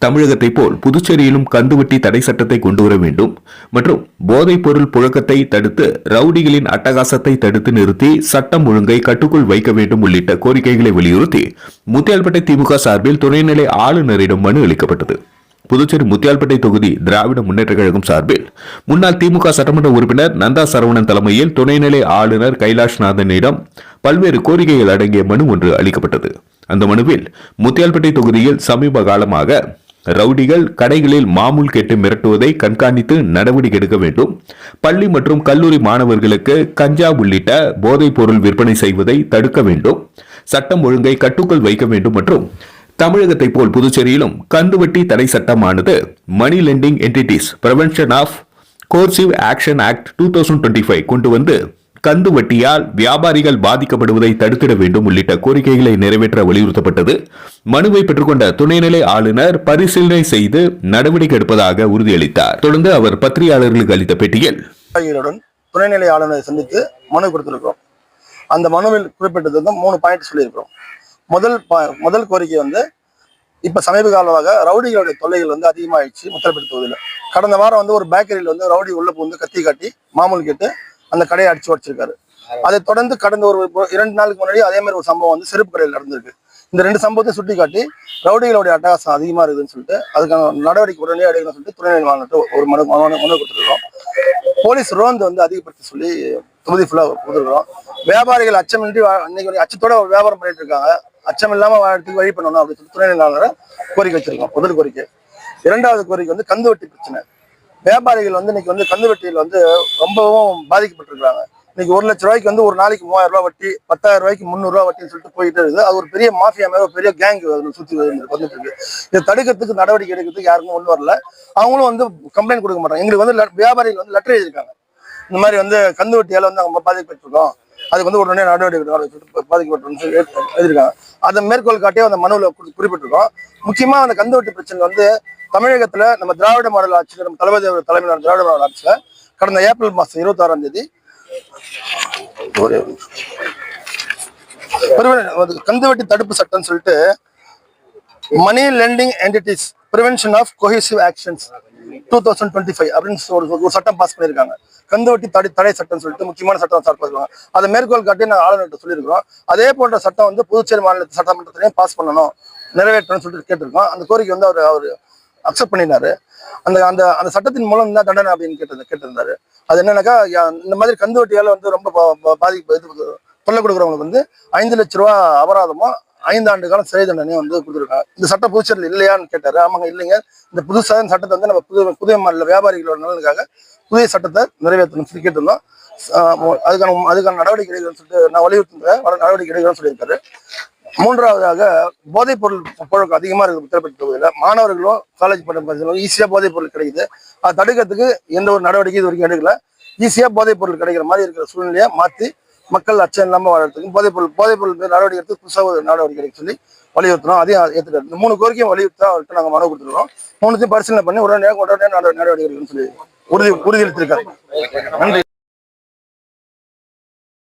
தமிழகத்தைப் போல் புதுச்சேரியிலும் கந்துவட்டி தடை சட்டத்தை கொண்டுவர வேண்டும் மற்றும் போதைப் பொருள் புழக்கத்தை தடுத்து ரவுடிகளின் அட்டகாசத்தை தடுத்து நிறுத்தி சட்டம் ஒழுங்கை கட்டுக்குள் வைக்க வேண்டும் உள்ளிட்ட கோரிக்கைகளை வலியுறுத்தி முத்தியால்பேட்டை திமுக சார்பில் துணைநிலை ஆளுநரிடம் மனு அளிக்கப்பட்டது. புதுச்சேரி முத்தியால்பேட்டை தொகுதி திராவிட முன்னேற்ற கழகம் சார்பில் முன்னாள் திமுக சட்டமன்ற உறுப்பினர் நந்தா சரவணன் தலைமையில் துணைநிலை ஆளுநர் கைலாஷ்நாதனிடம் பல்வேறு கோரிக்கைகள் அடங்கிய மனு ஒன்று அளிக்கப்பட்டது. அந்த மனுவில் முத்தியால்பேட்டை தொகுதியில் சமீப காலமாக ரவுடிகள் கடைகளில் மாமூல் கேட்டு மிரட்டுவதை கண்காணித்து நடவடிக்கை எடுக்க வேண்டும். பள்ளி மற்றும் கல்லூரி மாணவர்களுக்கு கஞ்சா உள்ளிட்ட போதைப் பொருள் விற்பனை செய்வதை தடுக்க வேண்டும். சட்டம் ஒழுங்கை கட்டுக்குள் வைக்க வேண்டும் மற்றும் தமிழகத்தைப் போல் புதுச்சேரியிலும் கந்துவட்டி தடை சட்டமானது money lending entities prevention of coercive action act two thousand twenty five கொண்டு வந்து கந்து வட்டியால் வியாபாரிகள் பாதிக்கப்படுவதை தடுத்திட வேண்டும் உள்ளிட்ட கோரிக்கைகளை நிறைவேற்ற வலியுறுத்தப்பட்டது. மனுவை பெற்றுக்கொண்ட துணைநிலை ஆளுநர் பரிசீலனை செய்து நடவடிக்கை எடுப்பதாக உறுதியளித்தார். தொடர்ந்து அவர் பத்திரிகையாளர்களுக்கு அளித்த பேட்டியில் துணைநிலை ஆளுநரை சந்தித்து மனு கொடுத்திருக்கிறோம். அந்த மனுவில் குறிப்பிட்டது வந்து மூணு பாயிண்ட் சொல்லியிருக்கிறோம். முதல் பா- முதல் கோரிக்கை வந்து இப்ப சமீப காலமாக ரவுடிகளுடைய தொல்லைகள் வந்து அதிகமாயிடுச்சு முத்திரப்படுத்துவதில் கடந்த வாரம் வந்து ஒரு பேக்கரியில் வந்து ரவுடி உள்ள புகுந்து கத்தி காட்டி மாமூல் கேட்டு அந்த கடையை அடிச்சு உடச்சிருக்காரு. அதை தொடர்ந்து கடந்த ஒரு இரண்டு நாளுக்கு முன்னாடி அதே மாதிரி ஒரு சம்பவம் வந்து செருப்பு கடையில் நடந்திருக்கு. இந்த ரெண்டு சம்பவத்தை சுட்டி காட்டி ரவுடிகளுடைய அட்டகாசம் அதிகமா இருக்குதுன்னு சொல்லிட்டு அதுக்கான நடவடிக்கை உடனே எடுக்கணும்னு சொல்லிட்டு துணைநிலை ஆளுநர்கிட்ட ஒரு மனு மனு மனு கொடுத்துருக்கோம் போலீஸ் ரோந்து வந்து அதிகப்படுத்த சொல்லி தொகுதி ஃபுல்லாக கொடுத்துருக்கோம் வியாபாரிகள் அச்சமின்றி வா- இன்னைக்கு அச்சத்தோட ஒரு வியாபாரம் பண்ணிட்டு இருக்காங்க. அச்சம் இல்லாம வாழறதுக்கு வழி பண்ணணும் அப்படின்னு சொல்லி துணைநிலை ஆளுநரை கோரிக்கை வச்சிருக்கோம். முதல் கோரிக்கை. இரண்டாவது கோரிக்கை வந்து கந்து வட்டி பிரச்சனை. வியாபாரிகள் வந்து இன்னைக்கு வந்து கந்து வெட்டியில் வந்து ரொம்பவும் பாதிக்கப்பட்டிருக்கிறாங்க. இன்னைக்கு ஒரு லட்ச ரூபாய்க்கு வந்து ஒரு நாளைக்கு மூவாயிரம் ரூபாய் வட்டி பத்தாயிரம் ரூபாய்க்கு முந்நூறுரூவா வட்டின்னு சொல்லிட்டு போயிட்டு இருக்குது. அது ஒரு பெரிய மாஃபியா மாதிரி ஒரு பெரிய கேங் சுத்தி சுற்றி வந்துட்டு இருக்கு. இதை தடுக்கிறதுக்கு நடவடிக்கை எடுக்கிறதுக்கு யாருக்கும் ஒன்றும் வரல. அவங்களும் வந்து கம்ப்ளைண்ட் கொடுக்க மாட்டாங்க. எங்களுக்கு வந்து வியாபாரிகள் வந்து லெட்டர் எழுதியிருக்காங்க. இந்த மாதிரி வந்து கந்து வட்டியால வந்து அவங்க பாதிக்கப்பட்டிருக்கோம். அதுக்கு வந்து உடனே நடவடிக்கை எடுக்கணும் எழுதியிருக்காங்க. அதை மேற்கோள் காட்டியே அந்த மனுவில் குறிப்பிட்டிருக்கோம். முக்கியமாக அந்த கந்துவட்டி பிரச்சனை வந்து தமிழகத்தில் நம்ம திராவிட மாடல் ஆட்சியில் நம்ம தளபதி தலைமையிலான திராவிட மாடல் ஆட்சியில் கடந்த ஏப்ரல் மாதம் இருபத்தாறாம் தேதி ஒரு கந்துவட்டி தடுப்பு சட்டம்னு சொல்லிட்டு money lending entities prevention of coercive actions two thousand twenty five அப்படின்னு ஒரு சட்டம் பாஸ் பண்ணியிருக்காங்க. கந்துவட்டி தடை தடை சட்டம்னு சொல்லிட்டு முக்கியமான சட்டம் சார் பண்ணிருக்காங்க அதை மேற்கோள் காட்டி நாங்கள் ஆளுநர்கிட்ட சொல்லியிருக்கிறோம். அதே போன்ற சட்டம் வந்து புதுச்சேரி மாநில சட்டமன்றத்திலையும் பாஸ் பண்ணணும் நிறைவேற்றணும்னு சொல்லிட்டு கேட்டிருக்கோம். அந்த கோரிக்கை வந்து அவர் அவர் அக்செப்ட் பண்ணினாரு. அந்த அந்த அந்த சட்டத்தின் மூலம் என்ன தண்டனை அப்படின்னு கேட்டு கேட்டிருந்தாரு. அது என்னன்னாக்கா இந்த மாதிரி கந்துவட்டியால் வந்து ரொம்ப பாதிப்பு இது தொல்லை கொடுக்குறவங்களுக்கு வந்து ஐந்து லட்ச ரூபா அபராதமும் ஐந்து ஆண்டு காலம் சிறை தண்டனையை வந்து கொடுத்துருக்காங்க. இந்த சட்ட புதுச்சேரியில் இல்லையான்னு கேட்டாரு. ஆமாங்க இல்லைங்க. இந்த புதுசாக இந்த சட்டத்தை வந்து நம்ம புது புதிய மாநில வியாபாரிகளோட நலனுக்காக புதிய சட்டத்தை நிறைவேற்றணும் சொல்லி கேட்டிருந்தோம். அதுக்கான அதுக்கான நடவடிக்கை எடுக்கணும்னு சொல்லிட்டு நான் வலியுறுத்துறேன். நடவடிக்கை எடுக்கணும்னு சொல்லியிருக்காரு. மூன்றாவதாக போதைப் பொருள் புழக்கம் அதிகமாக இருக்குது உத்தரப்பட்ட தொகுதியில். மாணவர்களும் காலேஜ் பண்ணுற ஈஸியாக போதைப் பொருள் கிடைக்குது. அதை தடுக்கிறதுக்கு எந்த ஒரு நடவடிக்கை இது வரைக்கும் எடுக்கல. ஈஸியாக போதைப் பொருள் கிடைக்கிற மாதிரி இருக்கிற சூழ்நிலையை மாற்றி மக்கள் அச்சம் இல்லாமல் வாழறதுக்கும் போதைப்பொருள் பொருள் பொருள் மீது நடவடிக்கை எடுத்து புதுசாக ஒரு நடவடிக்கை எடுக்க சொல்லி வலியுறுத்தணும் அதையும் ஏற்றுக்கிறது இந்த மூணு கோரிக்கையும் வலியுறுத்தா அவர்கிட்ட நாங்கள் மனு கொடுத்துருக்கோம். மூணுத்தையும் பரிசீலனை பண்ணி உடனே உடனே நடவடிக்கை எடுக்கணும்னு சொல்லி உறுதி உறுதியளித்திருக்காரு. நன்றி.